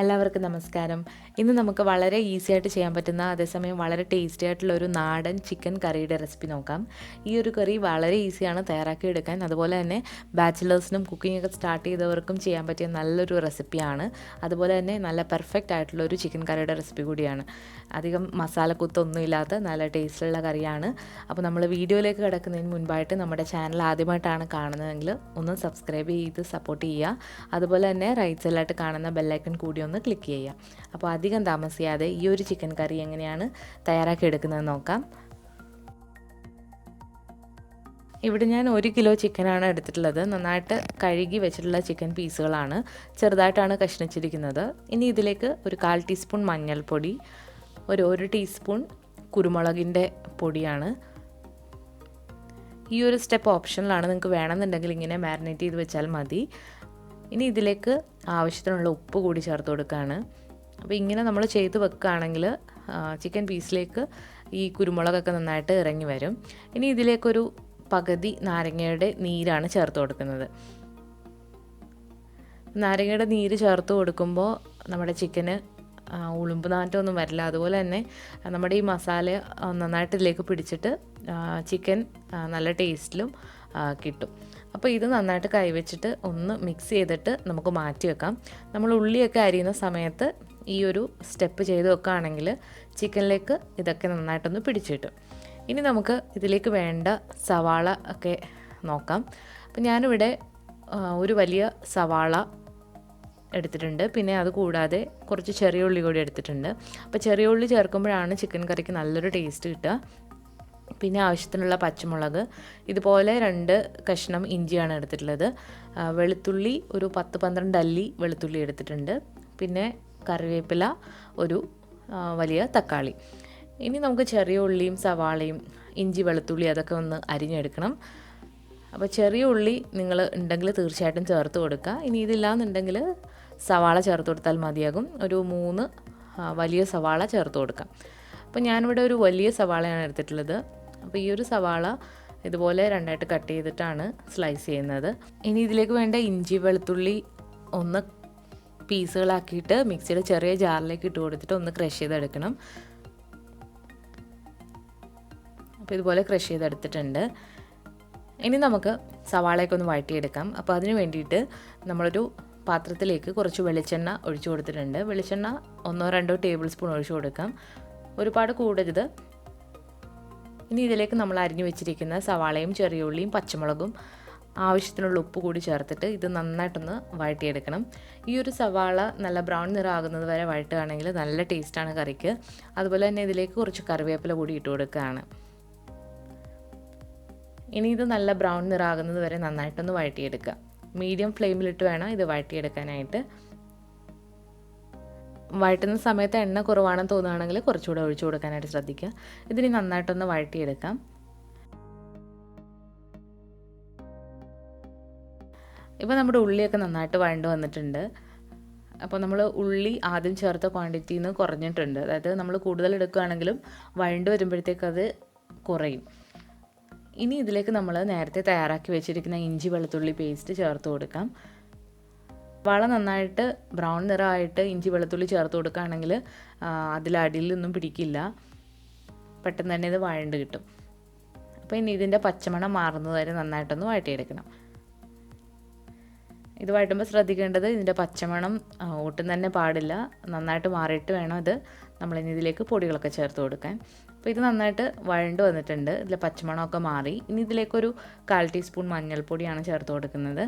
എല്ലാവർക്കും നമസ്കാരം. ഇന്ന് നമുക്ക് വളരെ ഈസി ആയിട്ട് ചെയ്യാൻ പറ്റുന്ന അതേസമയം വളരെ ടേസ്റ്റി ആയിട്ടുള്ള ഒരു നാടൻ ചിക്കൻ കറിയുടെ റെസിപ്പി നോക്കാം. ഈ ഒരു കറി വളരെ ഈസിയാണ് തയ്യാറാക്കി എടുക്കാൻ അതുപോലെ തന്നെ ബാച്ചിലേഴ്സിനും കുക്കിംഗ് ഒക്കെ സ്റ്റാർട്ട് ചെയ്തവർക്കും ചെയ്യാൻ പറ്റിയ നല്ലൊരു റെസിപ്പിയാണ് അതുപോലെ തന്നെ നല്ല പെർഫെക്റ്റ് ആയിട്ടുള്ള ഒരു ചിക്കൻ കറിയുടെ റെസിപ്പി കൂടിയാണ്. അധികം മസാലക്കുത്തൊന്നും ഇല്ലാത്ത നല്ല ടേസ്റ്റുള്ള കറിയാണ് അപ്പോൾ നമ്മൾ വീഡിയോയിലേക്ക് കിടക്കുന്നതിന് മുൻപായിട്ട് നമ്മുടെ ചാനൽ ആദ്യമായിട്ടാണ് കാണുന്നതെങ്കിൽ ഒന്ന് സബ്സ്ക്രൈബ് ചെയ്ത് സപ്പോർട്ട് ചെയ്യുക. അതുപോലെ തന്നെ റൈറ്റ് സൈഡിലായിട്ട് കാണുന്ന ബെല്ലൈക്കൺ കൂടി ഒന്ന് ക്ലിക്ക് ചെയ്യുക. അപ്പോൾ അധികം താമസിയാതെ ഈ ഒരു ചിക്കൻ കറി എങ്ങനെയാണ് തയ്യാറാക്കി എടുക്കുന്നത് നോക്കാം. ഇവിടെ ഞാൻ ഒരു കിലോ ചിക്കനാണ് എടുത്തിട്ടുള്ളത്. നന്നായിട്ട് കഴുകി വെച്ചിട്ടുള്ള ചിക്കൻ പീസുകളാണ്. ചെറുതായിട്ടാണ് കഷ്ണിച്ചിരിക്കുന്നത്. ഇനി ഇതിലേക്ക് ഒരു കാൽ ടീസ്പൂൺ മഞ്ഞൾപ്പൊടി ഒരു ഒരു ടീസ്പൂൺ കുരുമുളകിന്റെ പൊടിയാണ്. ഈ ഒരു സ്റ്റെപ്പ് ഓപ്ഷനിലാണ് നിങ്ങൾക്ക് വേണമെന്നുണ്ടെങ്കിൽ ഇങ്ങനെ മാരിനേറ്റ് ചെയ്ത് വെച്ചാൽ മതി. ഇനി ഇതിലേക്ക് ആവശ്യത്തിനുള്ള ഉപ്പ് കൂടി ചേർത്ത് കൊടുക്കുകയാണ് അപ്പോൾ ഇങ്ങനെ നമ്മൾ ചെയ്ത് വെക്കുകയാണെങ്കിൽ ചിക്കൻ പീസിലേക്ക് ഈ കുരുമുളകൊക്കെ നന്നായിട്ട് ഇറങ്ങി വരും. ഇനി ഇതിലേക്കൊരു പകുതി നാരങ്ങയുടെ നീരാണ് ചേർത്ത് കൊടുക്കുന്നത്. നാരങ്ങയുടെ നീര് ചേർത്ത് കൊടുക്കുമ്പോൾ നമ്മുടെ ചിക്കന് ഉളുമ്പ് നാറ്റമൊന്നും വരില്ല. അതുപോലെ തന്നെ നമ്മുടെ ഈ മസാല നന്നായിട്ട് ഇതിലേക്ക് പിടിച്ചിട്ട് ചിക്കൻ നല്ല ടേസ്റ്റിലും കിട്ടും. അപ്പോൾ ഇത് നന്നായിട്ട് കൈവച്ചിട്ട് ഒന്ന് മിക്സ് ചെയ്തിട്ട് നമുക്ക് മാറ്റി വെക്കാം. നമ്മൾ ഉള്ളിയൊക്കെ അരിയുന്ന സമയത്ത് ഈ ഒരു സ്റ്റെപ്പ് ചെയ്ത് വെക്കുകയാണെങ്കിൽ ചിക്കനിലേക്ക് ഇതൊക്കെ നന്നായിട്ടൊന്ന് പിടിച്ചു കിട്ടും. ഇനി നമുക്ക് ഇതിലേക്ക് വേണ്ട സവാള ഒക്കെ നോക്കാം. അപ്പം ഞാനിവിടെ ഒരു വലിയ സവാള എടുത്തിട്ടുണ്ട്. പിന്നെ അത് കൂടാതെ കുറച്ച് ചെറിയ ഉള്ളി കൂടി എടുത്തിട്ടുണ്ട്. അപ്പോൾ ചെറിയ ഉള്ളി ചേർക്കുമ്പോഴാണ് ചിക്കൻ കറിക്ക് നല്ലൊരു ടേസ്റ്റ് കിട്ടുക. പിന്നെ ആവശ്യത്തിനുള്ള പച്ചമുളക് ഇതുപോലെ രണ്ട് കഷ്ണം ഇഞ്ചിയാണ് എടുത്തിട്ടുള്ളത്. വെളുത്തുള്ളി ഒരു പത്ത് പന്ത്രണ്ട് അല്ലി വെളുത്തുള്ളി എടുത്തിട്ടുണ്ട്. പിന്നെ കറിവേപ്പില ഒരു വലിയ തക്കാളി. ഇനി നമുക്ക് ചെറിയ ഉള്ളിയും സവാളയും ഇഞ്ചി വെളുത്തുള്ളി അതൊക്കെ ഒന്ന് അരിഞ്ഞെടുക്കണം. അപ്പോൾ ചെറിയ ഉള്ളി നിങ്ങൾ ഉണ്ടെങ്കിൽ തീർച്ചയായിട്ടും ചേർത്ത് കൊടുക്കുക. ഇനി ഇതില്ലാന്നുണ്ടെങ്കിൽ സവാള ചേർത്ത് കൊടുത്താൽ മതിയാകും. ഒരു മൂന്ന് വലിയ സവാള ചേർത്ത് കൊടുക്കാം. അപ്പോൾ ഞാനിവിടെ ഒരു വലിയ സവാളയാണ് എടുത്തിട്ടുള്ളത്. അപ്പോൾ ഈ ഒരു സവാള ഇതുപോലെ രണ്ടായിട്ട് കട്ട് ചെയ്തിട്ടാണ് സ്ലൈസ് ചെയ്യുന്നത്. ഇനി ഇതിലേക്ക് വേണ്ട ഇഞ്ചി വെളുത്തുള്ളി ഒന്ന് പീസുകളാക്കിയിട്ട് മിക്സിയുടെ ചെറിയ ജാറിലേക്ക് ഇട്ട് കൊടുത്തിട്ട് ഒന്ന് ക്രഷ് ചെയ്തെടുക്കണം. അപ്പോൾ ഇതുപോലെ ക്രഷ് ചെയ്തെടുത്തിട്ടുണ്ട്. ഇനി നമുക്ക് സവാളയൊക്കെ ഒന്ന് വഴറ്റിയെടുക്കാം. അപ്പോൾ അതിന് വേണ്ടിയിട്ട് നമ്മളൊരു പാത്രത്തിലേക്ക് കുറച്ച് വെളിച്ചെണ്ണ ഒഴിച്ചു കൊടുത്തിട്ടുണ്ട്. വെളിച്ചെണ്ണ ഒന്നോ രണ്ടോ ടേബിൾ സ്പൂൺ ഒഴിച്ചു കൊടുക്കാം. ഒരുപാട് കൂടരുത്. ഇനി ഇതിലേക്ക് നമ്മൾ അരിഞ്ഞു വെച്ചിരിക്കുന്ന സവാളയും ചെറിയ ഉള്ളിയും പച്ചമുളകും ആവശ്യത്തിനുള്ള ഉപ്പ് കൂടി ചേർത്തിട്ട് ഇത് നന്നായിട്ടൊന്ന് വഴറ്റിയെടുക്കണം. ഈ ഒരു സവാള നല്ല ബ്രൗൺ നിറാകുന്നത് വരെ വഴട്ടുകയാണെങ്കിൽ നല്ല ടേസ്റ്റാണ് കറിക്ക്. അതുപോലെ തന്നെ ഇതിലേക്ക് കുറച്ച് കറിവേപ്പില കൂടി ഇട്ട് കൊടുക്കുകയാണ്. ഇനി ഇത് നല്ല ബ്രൗൺ നിറാകുന്നത് വരെ നന്നായിട്ടൊന്ന് വഴറ്റിയെടുക്കുക. മീഡിയം ഫ്ലെയിമിലിട്ട് വേണം ഇത് വഴറ്റിയെടുക്കാനായിട്ട്. വഴറ്റുന്ന സമയത്ത് എണ്ണ കുറവാണെന്ന് തോന്നുകയാണെങ്കിൽ കുറച്ചുകൂടെ ഒഴിച്ചു കൊടുക്കാനായിട്ട് ശ്രദ്ധിക്കുക. ഇതിനി നന്നായിട്ടൊന്ന് വഴറ്റിയെടുക്കാം. ഇപ്പോൾ നമ്മുടെ ഉള്ളിയൊക്കെ നന്നായിട്ട് വഴണ്ട് വന്നിട്ടുണ്ട്. അപ്പോൾ നമ്മൾ ഉള്ളി ആദ്യം ചേർത്ത ക്വാണ്ടിറ്റിയിൽ നിന്ന് കുറഞ്ഞിട്ടുണ്ട്. അതായത് നമ്മൾ കൂടുതൽ എടുക്കുകയാണെങ്കിലും വഴണ്ട് വരുമ്പോഴത്തേക്ക് അത് കുറയും. ഇനി ഇതിലേക്ക് നമ്മൾ നേരത്തെ തയ്യാറാക്കി വെച്ചിരിക്കുന്ന ഇഞ്ചി വെളുത്തുള്ളി പേസ്റ്റ് ചേർത്ത് കൊടുക്കാം. വള നന്നായിട്ട് ബ്രൗൺ നിറമായിട്ട് ഇഞ്ചി വെളുത്തുള്ളി ചേർത്ത് കൊടുക്കുകയാണെങ്കിൽ അതിൽ അടിയിലൊന്നും പിടിക്കില്ല. പെട്ടെന്ന് തന്നെ ഇത് വഴണ്ട് കിട്ടും. അപ്പോൾ ഇനി ഇതിന്റെ പച്ചമണം മാറുന്നത് വരെ നന്നായിട്ടൊന്ന് വഴറ്റിയെടുക്കണം. ഇത് വഴറ്റുമ്പോൾ ശ്രദ്ധിക്കേണ്ടത് ഇതിന്റെ പച്ചമണം ഒട്ടും തന്നെ പാടില്ല. നന്നായിട്ട് മാറിയിട്ട് വേണം ഇത് നമ്മളിനി ഇതിലേക്ക് പൊടികളൊക്കെ ചേർത്ത് കൊടുക്കാൻ. അപ്പോൾ ഇത് നന്നായിട്ട് വഴണ്ട് വന്നിട്ടുണ്ട്. ഇതിലെ പച്ചമണമൊക്കെ മാറി. ഇനി ഇതിലേക്കൊരു കാൽ ടീസ്പൂൺ മഞ്ഞൾപ്പൊടിയാണ് ചേർത്ത് കൊടുക്കുന്നത്.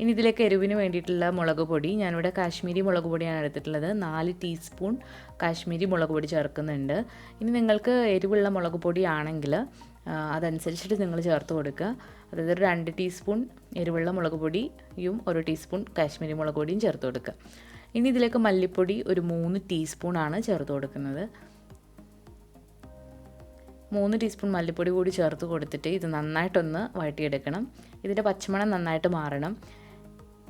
ഇനി ഇതിലേക്ക് എരിവിന് വേണ്ടിയിട്ടുള്ള മുളക് പൊടി. ഞാനിവിടെ കാശ്മീരി മുളക് പൊടിയാണ് എടുത്തിട്ടുള്ളത്. നാല് ടീസ്പൂൺ കാശ്മീരി മുളക് പൊടി ചേർക്കുന്നുണ്ട്. ഇനി നിങ്ങൾക്ക് എരിവുള്ള മുളക് പൊടി ആണെങ്കിൽ അതനുസരിച്ചിട്ട് നിങ്ങൾ ചേർത്ത് കൊടുക്കുക. അതായത് ഒരു രണ്ട് ടീസ്പൂൺ എരിവുള്ള മുളക് പൊടിയും ഒരു ടീസ്പൂൺ കാശ്മീരി മുളക് പൊടിയും ചേർത്ത് കൊടുക്കുക. ഇനി ഇതിലേക്ക് മല്ലിപ്പൊടി ഒരു മൂന്ന് ടീസ്പൂണാണ് ചേർത്ത് കൊടുക്കുന്നത്. മൂന്ന് ടീസ്പൂൺ മല്ലിപ്പൊടി കൂടി ചേർത്ത് കൊടുത്തിട്ട് ഇത് നന്നായിട്ടൊന്ന് വഴറ്റിയെടുക്കണം. ഇതിന്റെ പച്ചമണം നന്നായിട്ട് മാറണം.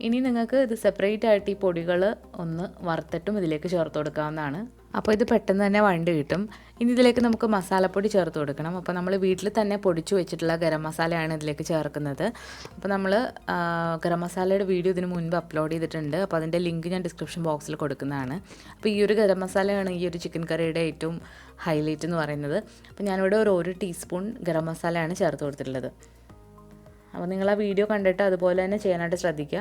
ഇനി നിങ്ങൾക്ക് ഇത് സെപ്പറേറ്റ് ആയിട്ട് ഈ പൊടികൾ ഒന്ന് വറുത്തിട്ടും ഇതിലേക്ക് ചേർത്ത് കൊടുക്കാവുന്നതാണ്. അപ്പോൾ ഇത് പെട്ടെന്ന് തന്നെ വണ്ടി കിട്ടും. ഇനി ഇതിലേക്ക് നമുക്ക് മസാലപ്പൊടി ചേർത്ത് കൊടുക്കണം. അപ്പോൾ നമ്മൾ വീട്ടിൽ തന്നെ പൊടിച്ചു വെച്ചിട്ടുള്ള ഗരം മസാലയാണ് ഇതിലേക്ക് ചേർക്കുന്നത്. അപ്പോൾ നമ്മൾ ഗരം മസാലയുടെ വീഡിയോ ഇതിന് മുൻപ് അപ്ലോഡ് ചെയ്തിട്ടുണ്ട്. അപ്പോൾ അതിന്റെ ലിങ്ക് ഞാൻ ഡിസ്ക്രിപ്ഷൻ ബോക്സിൽ കൊടുക്കുന്നതാണ്. അപ്പോൾ ഈ ഒരു ഗരം മസാലയാണ് ഈ ഒരു ചിക്കൻ കറിയുടെ ഏറ്റവും ഹൈലൈറ്റ് എന്ന് പറയുന്നത്. അപ്പോൾ ഞാനിവിടെ ഒരു ഒരു ടീസ്പൂൺ ഗരം മസാലയാണ് ചേർത്ത് കൊടുത്തിട്ടുള്ളത്. അപ്പോൾ നിങ്ങൾ ആ വീഡിയോ കണ്ടിട്ട് അതുപോലെ തന്നെ ചെയ്യാനായിട്ട് ശ്രദ്ധിക്കുക.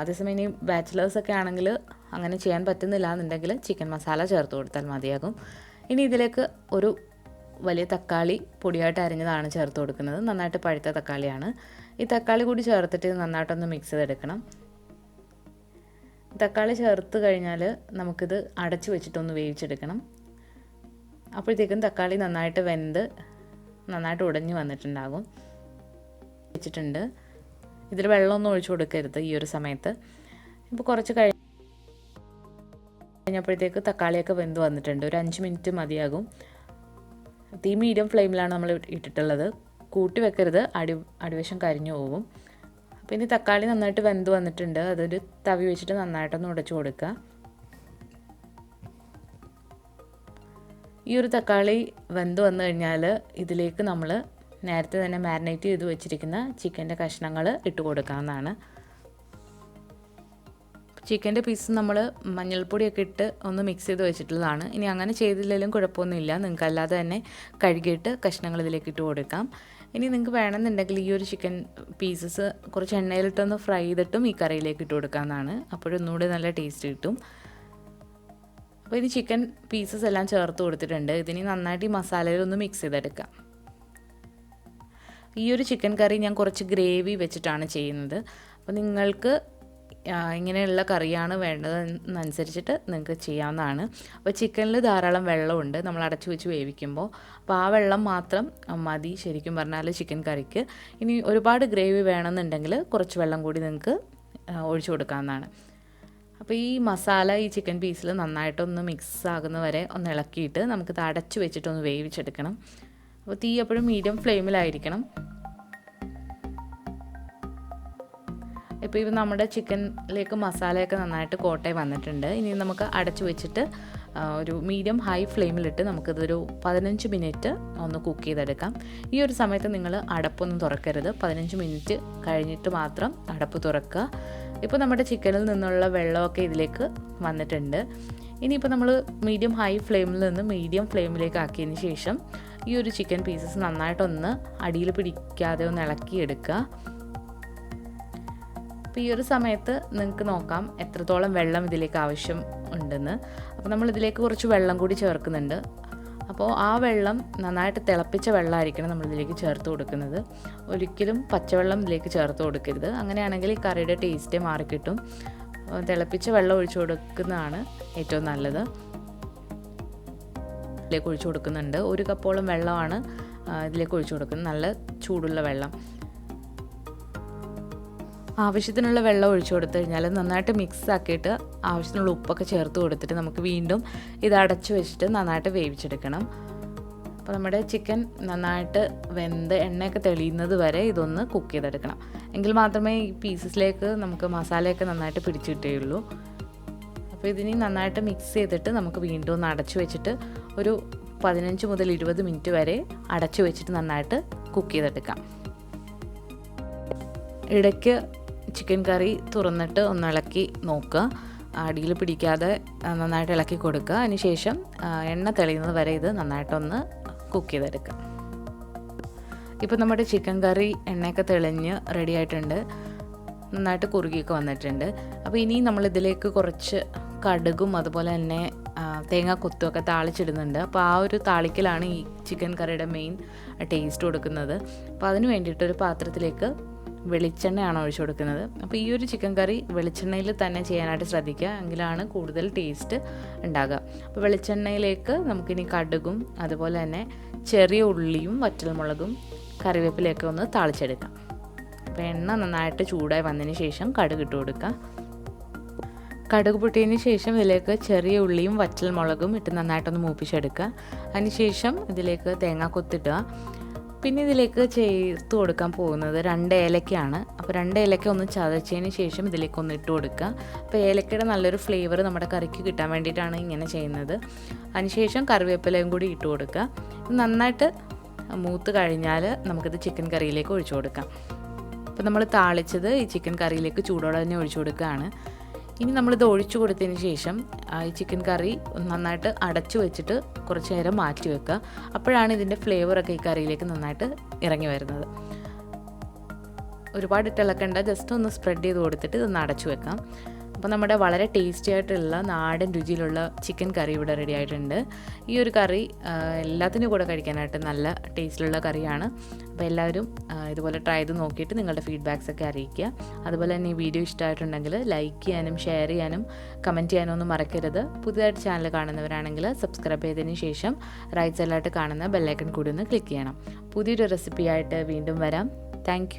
അതേസമയം ഇനി ബാച്ചിലേഴ്സൊക്കെ ആണെങ്കിൽ അങ്ങനെ ചെയ്യാൻ പറ്റുന്നില്ല എന്നുണ്ടെങ്കിൽ ചിക്കൻ മസാല ചേർത്ത് കൊടുത്താൽ മതിയാകും. ഇനി ഇതിലേക്ക് ഒരു വലിയ തക്കാളി പൊടിയായിട്ട് അരിഞ്ഞതാണ് ചേർത്ത് കൊടുക്കുന്നത്. നന്നായിട്ട് പഴുത്ത തക്കാളിയാണ്. ഈ തക്കാളി കൂടി ചേർത്തിട്ട് നന്നായിട്ടൊന്ന് മിക്സ് ചെയ്തെടുക്കണം. തക്കാളി ചേർത്ത് കഴിഞ്ഞാൽ നമുക്കിത് അടച്ചു വെച്ചിട്ടൊന്ന് വേവിച്ചെടുക്കണം. അപ്പോഴത്തേക്കും തക്കാളി നന്നായിട്ട് വെന്ത് നന്നായിട്ട് ഉടഞ്ഞു വന്നിട്ടുണ്ടാകും. വെച്ചിട്ടുണ്ട് ഇതിൽ വെള്ളമൊന്നും ഒഴിച്ചു കൊടുക്കരുത് ഈ ഒരു സമയത്ത്. ഇപ്പോൾ കുറച്ച് കഴി കഴിഞ്ഞപ്പോഴത്തേക്ക് തക്കാളിയൊക്കെ വെന്ത് വന്നിട്ടുണ്ട്. ഒരു അഞ്ച് മിനിറ്റ് മതിയാകും. തീ മീഡിയം ഫ്ലെയിമിലാണ് നമ്മൾ ഇട്ടിട്ടുള്ളത്. കൂട്ടി വെക്കരുത്. അടി അടിവശം കരിഞ്ഞു പോകും അപ്പോൾ ഇനി തക്കാളി നന്നായിട്ട് വെന്ത് വന്നിട്ടുണ്ട്. അതൊരു തവി വെച്ചിട്ട് നന്നായിട്ടൊന്ന് ഉടച്ചു കൊടുക്കുക ഈ ഒരു തക്കാളി വെന്ത് വന്നു കഴിഞ്ഞാൽ ഇതിലേക്ക് നമ്മൾ നേരത്തെ തന്നെ മാരിനേറ്റ് ചെയ്ത് വെച്ചിരിക്കുന്ന ചിക്കന്റെ കഷ്ണങ്ങൾ ഇട്ട് കൊടുക്കാവുന്നതാണ്. ചിക്കന്റെ പീസ് നമ്മൾ മഞ്ഞൾപ്പൊടിയൊക്കെ ഇട്ട് ഒന്ന് മിക്സ് ചെയ്ത് വെച്ചിട്ടുള്ളതാണ്. ഇനി അങ്ങനെ ചെയ്തില്ലെങ്കിലും കുഴപ്പമൊന്നുമില്ല. നിങ്ങൾക്ക് അല്ലാതെ തന്നെ കഴുകിയിട്ട് കഷ്ണങ്ങൾ ഇതിലേക്ക് ഇട്ട് കൊടുക്കാം. ഇനി നിങ്ങൾക്ക് വേണമെന്നുണ്ടെങ്കിൽ ഈ ഒരു ചിക്കൻ പീസസ് കുറച്ച് എണ്ണയിലിട്ടൊന്ന് ഫ്രൈ ചെയ്തിട്ടും ഈ കറിയിലേക്ക് ഇട്ട് കൊടുക്കാവുന്നതാണ്. അപ്പോഴൊന്നുകൂടി നല്ല ടേസ്റ്റ് കിട്ടും. അപ്പോൾ ഇനി ചിക്കൻ പീസസ് എല്ലാം ചേർത്ത് കൊടുത്തിട്ടുണ്ട്. ഇതിനി നന്നായിട്ട് ഈ മസാലയിലൊന്ന് മിക്സ് ചെയ്തെടുക്കാം. ഈ ഒരു ചിക്കൻ കറി ഞാൻ കുറച്ച് ഗ്രേവി വെച്ചിട്ടാണ് ചെയ്യുന്നത്. അപ്പോൾ നിങ്ങൾക്ക് ഇങ്ങനെയുള്ള കറിയാണ് വേണ്ടതെന്നനുസരിച്ചിട്ട് നിങ്ങൾക്ക് ചെയ്യാവുന്നതാണ്. അപ്പോൾ ചിക്കനിൽ ധാരാളം വെള്ളമുണ്ട്. നമ്മൾ അടച്ചു വെച്ച് വേവിക്കുമ്പോൾ. അപ്പോൾ ആ വെള്ളം മാത്രം മതി ശരിക്കും പറഞ്ഞാൽ ചിക്കൻ കറിക്ക് ഇനി ഒരുപാട് ഗ്രേവി വേണമെന്നുണ്ടെങ്കിൽ കുറച്ച് വെള്ളം കൂടി നിങ്ങൾക്ക് ഒഴിച്ചു കൊടുക്കാവുന്നതാണ്. അപ്പോൾ ഈ മസാല ഈ ചിക്കൻ പീസിൽ നന്നായിട്ടൊന്ന് മിക്സ് ആകുന്ന വരെ ഒന്ന് ഇളക്കിയിട്ട് നമുക്കിത് അടച്ചു വെച്ചിട്ടൊന്ന് വേവിച്ചെടുക്കണം. അപ്പോൾ തീ എപ്പോഴും മീഡിയം ഫ്ലെയിമിലായിരിക്കണം ഇപ്പോൾ ഇപ്പം നമ്മുടെ ചിക്കനിലേക്ക് മസാലയൊക്കെ നന്നായിട്ട് കോട്ടയം വന്നിട്ടുണ്ട്. ഇനി നമുക്ക് അടച്ചു വെച്ചിട്ട് ഒരു മീഡിയം ഹൈ ഫ്ലെയിമിലിട്ട് നമുക്കിതൊരു പതിനഞ്ച് മിനിറ്റ് ഒന്ന് കുക്ക് ചെയ്തെടുക്കാം. ഈ ഒരു സമയത്ത് നിങ്ങൾ അടപ്പൊന്നും തുറക്കരുത്. പതിനഞ്ച് മിനിറ്റ് കഴിഞ്ഞിട്ട് മാത്രം അടപ്പ് തുറക്കുക. ഇപ്പോൾ നമ്മുടെ ചിക്കനിൽ നിന്നുള്ള വെള്ളമൊക്കെ ഇതിലേക്ക് വന്നിട്ടുണ്ട്. ഇനിയിപ്പോൾ നമ്മൾ മീഡിയം ഹൈ ഫ്ലെയിമിൽ നിന്ന് മീഡിയം ഫ്ലെയിമിലേക്ക് ആക്കിയതിന് ശേഷം ഈ ഒരു ചിക്കൻ പീസസ് നന്നായിട്ടൊന്ന് അടിയിൽ പിടിക്കാതെ ഒന്ന് ഇളക്കിയെടുക്കുക അപ്പോൾ ഈ ഒരു സമയത്ത് നിങ്ങൾക്ക് നോക്കാം എത്രത്തോളം വെള്ളം ഇതിലേക്ക് ആവശ്യം ഉണ്ടെന്ന്. അപ്പോൾ നമ്മൾ ഇതിലേക്ക് കുറച്ച് വെള്ളം കൂടി ചേർക്കുന്നുണ്ട്. അപ്പോൾ ആ വെള്ളം നന്നായിട്ട് തിളപ്പിച്ച വെള്ളമായിരിക്കണം നമ്മളിതിലേക്ക് ചേർത്ത് കൊടുക്കുന്നത്. ഒരിക്കലും പച്ചവെള്ളം ഇതിലേക്ക് ചേർത്ത് കൊടുക്കരുത്. അങ്ങനെയാണെങ്കിൽ ഈ കറിയുടെ ടേസ്റ്റ് മാറിക്കിട്ടും. തിളപ്പിച്ച വെള്ളം ഒഴിച്ചു കൊടുക്കുന്നതാണ് ഏറ്റവും നല്ലത്. ഇതിലേക്ക് ഒഴിച്ചു കൊടുക്കുന്നുണ്ട്. ഒരു കപ്പോളം വെള്ളമാണ് ഇതിലേക്ക് ഒഴിച്ചു കൊടുക്കുന്നത്. നല്ല ചൂടുള്ള വെള്ളം. ആവശ്യത്തിനുള്ള വെള്ളം ഒഴിച്ചു കൊടുത്തു കഴിഞ്ഞാൽ നന്നായിട്ട് മിക്സ് ആക്കിയിട്ട് ആവശ്യത്തിനുള്ള ഉപ്പൊക്കെ ചേർത്ത് കൊടുത്തിട്ട് നമുക്ക് വീണ്ടും ഇത് അടച്ചു വെച്ചിട്ട് നന്നായിട്ട് വേവിച്ചെടുക്കണം. അപ്പോൾ നമ്മുടെ ചിക്കൻ നന്നായിട്ട് വെന്ത് എണ്ണയൊക്കെ തെളിയുന്നത് വരെ ഇതൊന്ന് കുക്ക് ചെയ്തെടുക്കണം. എങ്കിൽ മാത്രമേ ഈ പീസസിലേക്ക് നമുക്ക് മസാലയൊക്കെ നന്നായിട്ട് പിടിച്ചു കിട്ടുകയുള്ളൂ. അപ്പോൾ ഇതിനി നന്നായിട്ട് മിക്സ് ചെയ്തിട്ട് നമുക്ക് വീണ്ടും ഒന്ന് അടച്ചു വെച്ചിട്ട് ഒരു പതിനഞ്ച് മുതൽ ഇരുപത് മിനിറ്റ് വരെ അടച്ചു വെച്ചിട്ട് നന്നായിട്ട് കുക്ക് ചെയ്തെടുക്കാം. ഇടയ്ക്ക് ചിക്കൻ കറി തുറന്നിട്ട് ഒന്ന് ഇളക്കി നോക്കുക. അടിയിൽ പിടിക്കാതെ നന്നായിട്ട് ഇളക്കി കൊടുക്കുക. അതിനുശേഷം എണ്ണ തെളിയുന്നത് വരെ ഇത് നന്നായിട്ടൊന്ന് കുക്ക് ചെയ്തെടുക്കുക. ഇപ്പോൾ നമ്മുടെ ചിക്കൻ കറി എണ്ണയൊക്കെ തെളിഞ്ഞ് റെഡി ആയിട്ടുണ്ട്. നന്നായിട്ട് കുറുകിയൊക്കെ വന്നിട്ടുണ്ട്. അപ്പോൾ ഇനി നമ്മളിതിലേക്ക് കുറച്ച് കടുകും അതുപോലെ തന്നെ തേങ്ങ കൊത്തുമൊക്കെ താളിച്ചിടുന്നുണ്ട്. അപ്പോൾ ആ ഒരു താളിക്കലാണ് ഈ ചിക്കൻ കറിയുടെ മെയിൻ ടേസ്റ്റ് കൊടുക്കുന്നത്. അപ്പോൾ അതിന് വേണ്ടിയിട്ട് ഒരു പാത്രത്തിലേക്ക് വെളിച്ചെണ്ണയാണ് ഒഴിച്ചു കൊടുക്കുന്നത്. അപ്പോൾ ഈ ഒരു ചിക്കൻ കറി വെളിച്ചെണ്ണയിൽ തന്നെ ചെയ്യാനായിട്ട് ശ്രദ്ധിക്കുക. എങ്കിലാണ് കൂടുതൽ ടേസ്റ്റ് ഉണ്ടാകുക. അപ്പോൾ വെളിച്ചെണ്ണയിലേക്ക് നമുക്കിനി കടുകും അതുപോലെ തന്നെ ചെറിയ ഉള്ളിയും വറ്റൽമുളകും കറിവേപ്പിലയൊക്കെ ഒന്ന് താളിച്ചെടുക്കാം. അപ്പോൾ എണ്ണ നന്നായിട്ട് ചൂടായി വന്നതിന് ശേഷം കടുക് ഇട്ട് കൊടുക്കുക. കടുക് പൊട്ടിയതിന് ശേഷം ഇതിലേക്ക് ചെറിയ ഉള്ളിയും വറ്റൽമുളകും ഇട്ട് നന്നായിട്ടൊന്ന് മൂപ്പിച്ചെടുക്കുക. അതിനുശേഷം ഇതിലേക്ക് തേങ്ങ കൊത്തിടുക. പിന്നെ ഇതിലേക്ക് ചേർത്ത് കൊടുക്കാൻ പോകുന്നത് രണ്ട് ഏലക്കയാണ്. അപ്പോൾ രണ്ട് ഏലക്ക ഒന്ന് ചതച്ചതിന് ശേഷം ഇതിലേക്ക് ഒന്ന് ഇട്ട് കൊടുക്കുക. അപ്പോൾ ഏലക്കയുടെ നല്ലൊരു ഫ്ലേവർ നമ്മുടെ കറിക്ക് കിട്ടാൻ വേണ്ടിയിട്ടാണ് ഇങ്ങനെ ചെയ്യുന്നത്. അതിനുശേഷം കറിവേപ്പിലയും കൂടി ഇട്ട് കൊടുക്കുക. നന്നായിട്ട് മൂത്ത് കഴിഞ്ഞാൽ നമുക്കിത് ചിക്കൻ കറിയിലേക്ക് ഒഴിച്ചു കൊടുക്കാം. അപ്പോൾ നമ്മൾ താളിച്ചത് ഈ ചിക്കൻ കറിയിലേക്ക് ചൂടോടെ തന്നെ ഒഴിച്ചു കൊടുക്കുകയാണ്. ഇനി നമ്മളിത് ഒഴിച്ചു കൊടുത്തതിന് ശേഷം ഈ ചിക്കൻ കറി നന്നായിട്ട് അടച്ചു വെച്ചിട്ട് കുറച്ച് നേരം മാറ്റി വെക്കുക. അപ്പോഴാണ് ഇതിന്റെ ഫ്ലേവറൊക്കെ ഈ കറിയിലേക്ക് നന്നായിട്ട് ഇറങ്ങി വരുന്നത്. ഒരുപാട് ഇട്ടിളക്കണ്ട ജസ്റ്റ് ഒന്ന് സ്പ്രെഡ് ചെയ്ത് കൊടുത്തിട്ട് ഇതൊന്ന് അടച്ചു വെക്കാം. അപ്പോൾ നമ്മുടെ വളരെ ടേസ്റ്റി ആയിട്ടുള്ള നാടൻ രുചിയിലുള്ള ചിക്കൻ കറി ഇവിടെ റെഡി ആയിട്ടുണ്ട്. ഈ ഒരു കറി എല്ലാത്തിനും കൂടെ കഴിക്കാനായിട്ട് നല്ല ടേസ്റ്റിലുള്ള കറിയാണ് അപ്പോൾ എല്ലാവരും ഇതുപോലെ ട്രൈ ചെയ്ത് നോക്കിയിട്ട് നിങ്ങളുടെ ഫീഡ്ബാക്സ് ഒക്കെ അറിയിക്കുക. അതുപോലെ തന്നെ ഈ വീഡിയോ ഇഷ്ടമായിട്ടുണ്ടെങ്കിൽ ലൈക്ക് ചെയ്യാനും ഷെയർ ചെയ്യാനും കമന്റ് ചെയ്യാനും ഒന്നും മറക്കരുത്. പുതിയതായിട്ട് ചാനൽ കാണുന്നവരാണെങ്കിൽ സബ്സ്ക്രൈബ് ചെയ്തതിന് ശേഷം റൈറ്റ് സൈഡിലായിട്ട് കാണുന്ന ബെല്ലൈക്കൺ കൂടി ഒന്ന് ക്ലിക്ക് ചെയ്യണം. പുതിയൊരു റെസിപ്പിയായിട്ട് വീണ്ടും വരാം. താങ്ക്